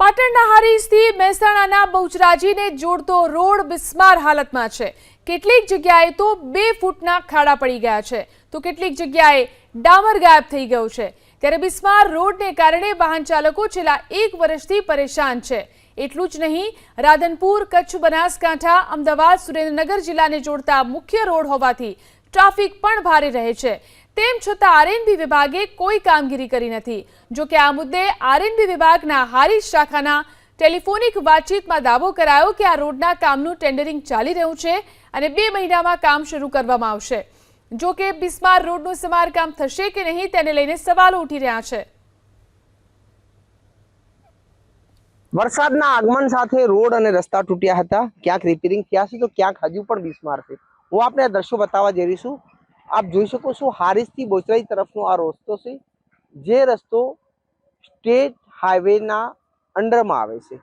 પાટણના હારીજથી મહેસાણાના બહુચરાજીને જોડતો રોડ બિસ્માર હાલતમાં છે. કેટલીક જગ્યાએ તો બે ફૂટના ખાડા પડી ગયા છે. તો કેટલીક જગ્યાએ ડામર ગાયબ થઈ ગયો છે. ત્યારે બિસ્માર રોડને કારણે વાહન ચાલકો છેલ્લા એક વર્ષથી પરેશાન છે. એટલું જ નહીં, રાધનપુર, કચ્છ બનાસકાંઠા, અમદાવાદ, સુરેન્દ્રનગર જિલ્લાને જોડતા મુખ્ય રોડ હોવાથી ટ્રાફિક પણ ભારે રહે છે. તેમ છતાં આરએનબી વિભાગે કોઈ કામગીરી કરી નથી. જો કે આ મુદ્દે આરએનબી વિભાગના હારીજ શાખાના ટેલિફોનિક વાતચીતમાં દાવો કરાયો કે આ રોડના કામનું ટેન્ડરિંગ ચાલી રહ્યું છે અને બે મહિનામાં કામ શરૂ કરવામાં આવશે. જો કે બિસ્માર રોડનું સમારકામ થશે કે નહીં તેને લઈને સવાલો ઉઠી રહ્યા છે. વરસાદના આગમન સાથે રોડ અને રસ્તા તૂટ્યા હતા. ક્યાંક રિપેરિંગ થયા છે તો ક્યાંક હજુ પણ બિસ્માર છે. હું આપણે આ દ્રશ્યો બતાવવા જઈ રહીશું આપ જોઈ શકો છો હારીસથી બોચરાઈ તરફનો આ રસ્તો છે, જે રસ્તો સ્ટેટ હાઈવેના અંડરમાં આવે છે.